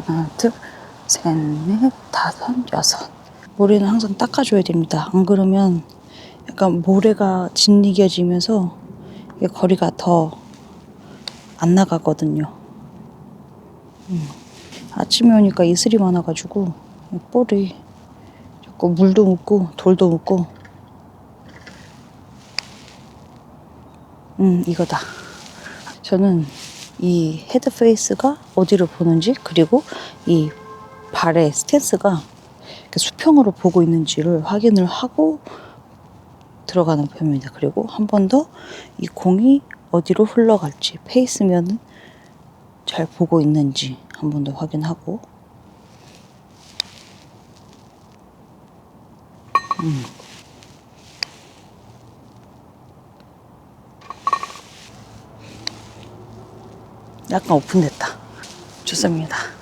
하나, 둘, 셋, 넷, 다섯, 여섯. 모래는 항상 닦아줘야 됩니다. 안 그러면 약간 모래가 짓이겨지면서 거리가 더 안 나가거든요. 음. 아침에 오니까 이슬이 많아가지고 볼이 자꾸 물도 묻고 돌도 묻고 음 이거다. 저는 이 헤드 페이스가 어디를 보는지 그리고 이 발의 스탠스가 수평으로 보고 있는지를 확인을 하고 들어가는 편입니다. 그리고 한 번 더 이 공이 어디로 흘러갈지 페이스면은 잘 보고 있는지 한 번 더 확인하고 음. 약간 오픈됐다. 좋습니다.